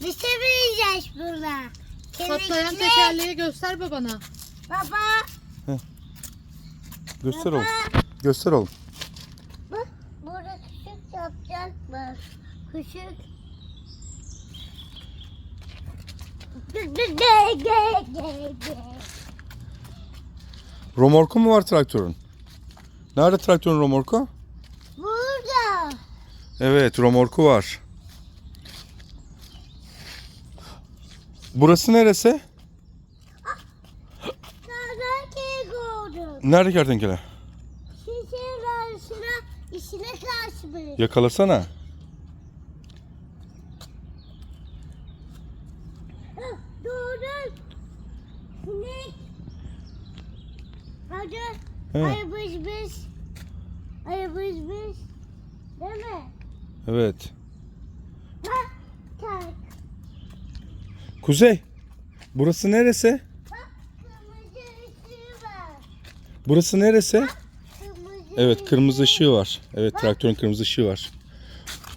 Bir şey bineceğiz buna. Patlayan tekerleği göster babana. Baba. Göster oğlum. Göster oğlum. Bak burada küçük yapacak mı? Küçük. Romorku mu var traktörün? Nerede traktörün romorku? Burada. Evet romorku var. Burası neresi? Nerede kertenkele? Şişenin arasına işine kaçmış. Yakalasana. Doğru. Sinek. Hadi. He. Ay bız bız. Ay bız bız. Değil mi? Evet. Bak. Tak. Kuzey. Burası neresi? Bak kırmızı ışığı var. Burası neresi? Kırmızı Evet kırmızı ışığı var. Evet traktörün kırmızı ışığı var.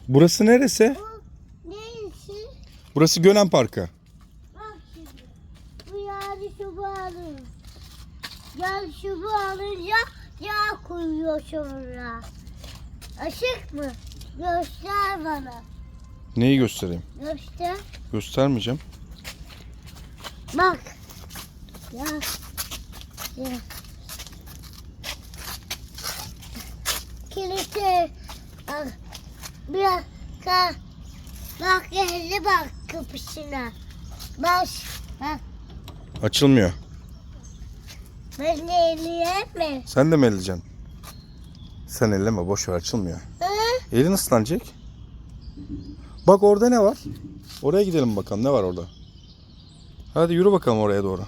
Burası neresi? Bu neyisi? Burası Gönen Parkı. Bak şimdi. Bu yani şubu alır. Şubu alınca yağ koyuyor sonra. Işık mı? Göster bana. Neyi göstereyim? Göster. Göstermeyeceğim. Bak. Ya. Ya. Kilitli. Biraz ka. Bak geldi bak kapısına. Bak. Bak. Açılmıyor. Ben de eleyeyim mi? Sen de mi elleyeceksin? Sen elleme boş ver açılmıyor. Hı? Elin ıslanacak. Bak orada ne var? Oraya gidelim bakalım ne var orada. Hadi yürü bakalım oraya doğru.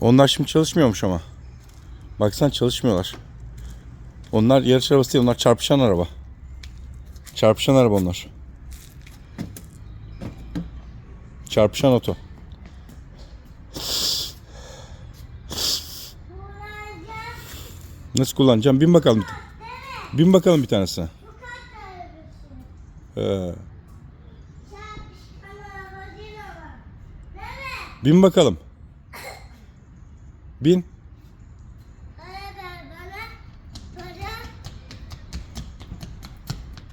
Onlar şimdi çalışmıyormuş ama. Baksan çalışmıyorlar. Onlar yarış arabası değil onlar çarpışan araba. Çarpışan araba onlar. Çarpışan oto. Nasıl kullanacağım? Bin bakalım. bir Bin bakalım bir tanesine. Ee, bin bakalım. Bin.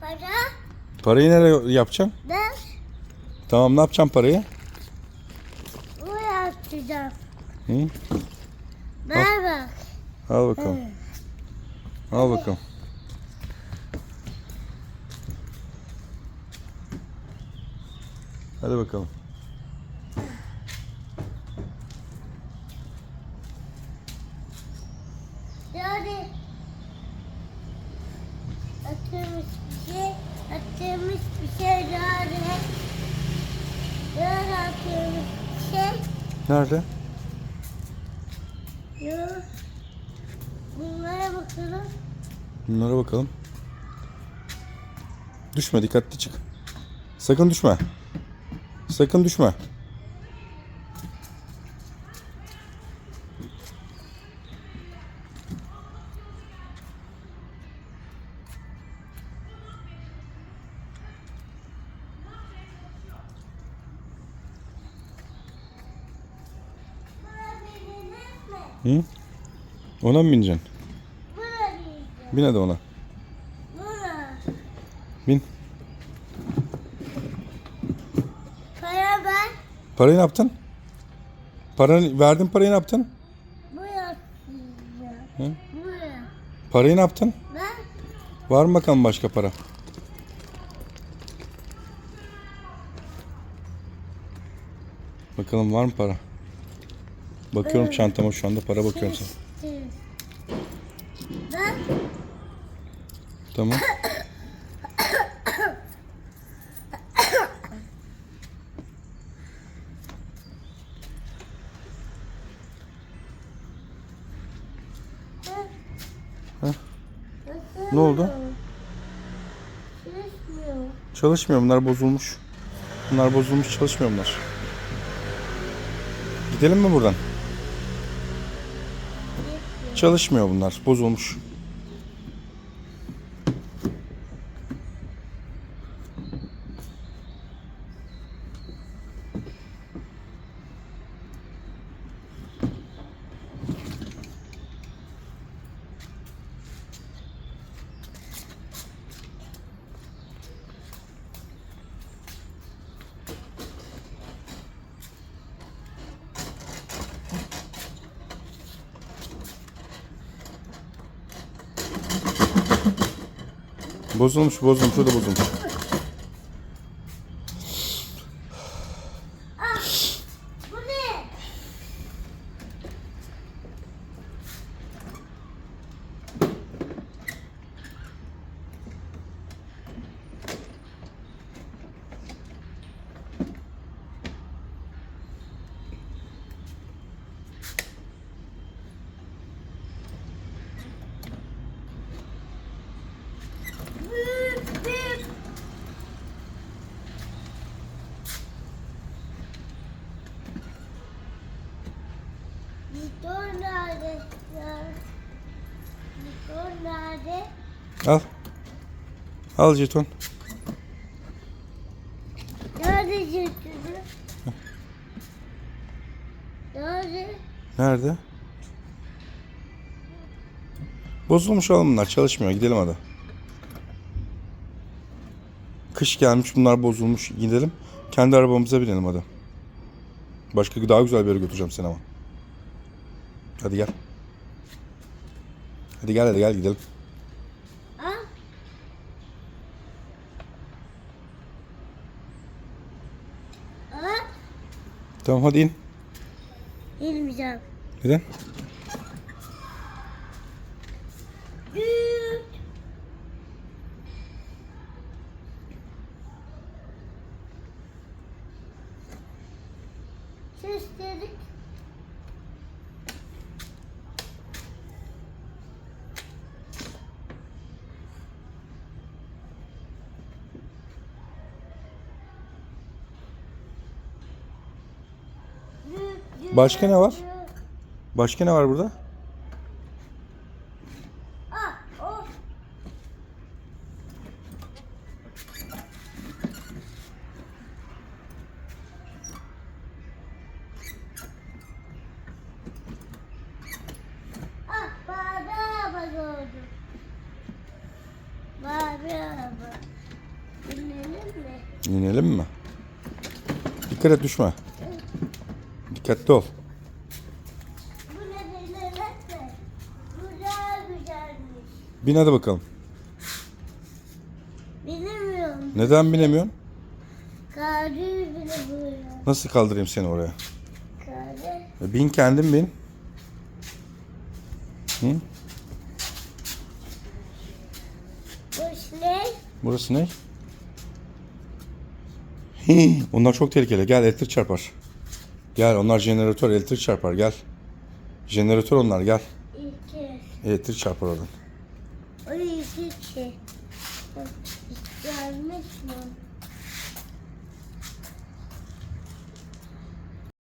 Para. Parayı nereye yapacaksın? Ben Tamam ne yapacağım parayı? bu yapacağım. Hı? Ver bak. Al bakalım. Al bakalım. Hadi bakalım. Yani atılmış bir şey, atılmış bir şey yani. Yani atılmış bir şey. Nerede? Yok. Bunlara bakalım. Bunlara bakalım. Düşme dikkatli çık. Sakın düşme. Sakın düşme. Hı? Ona mı bineceksin? Buna diyeceğim. Bin hadi ona. Buna. Bin. Para ver. Parayı ne yaptın? Paranı, verdin parayı ne yaptın? Bu yapacağım. Hı? Bu yap. Parayı ne yaptın? Ben Var mı bakalım başka para? Bakalım var mı para? Bakıyorum çantama şu anda para bakıyorum sana. Tamam. Heh. Ne oldu? Çalışmıyor. Çalışmıyor bunlar bozulmuş. Bunlar bozulmuş çalışmıyor bunlar. Gidelim mi buradan? Çalışmıyor bunlar bozulmuş. Bozulmuş bozulmuş o da bozulmuş. Bu ne? Büyük büyük. Motor nerede? Motor nerede? Al. Al jeton. Nerede götürdü? Nerede? Nerede? Bozulmuş oğlum bunlar çalışmıyor gidelim hadi. Kış gelmiş bunlar bozulmuş gidelim. Kendi arabamıza binelim hadi. Başka daha güzel bir yere götüreceğim seni ama. Hadi gel. Hadi gel hadi gel gidelim. Tamam hadi in. İnmeyeceğim. Neden? Başka ne var? Başka ne var burada? İnelim mi? Dikkat et düşme. Dikkatli ol. Bin hadi bakalım. Bilemiyorum. Neden binemiyorsun? Bile buyuruyor. Nasıl kaldırayım seni oraya? Karı. E, Bin kendin bin. Hı? Bu ne? Burası ne? Hii, onlar çok tehlikeli. Gel elektrik çarpar. Gel onlar jeneratör elektrik çarpar gel. Jeneratör onlar gel. Elektrik çarpar oradan.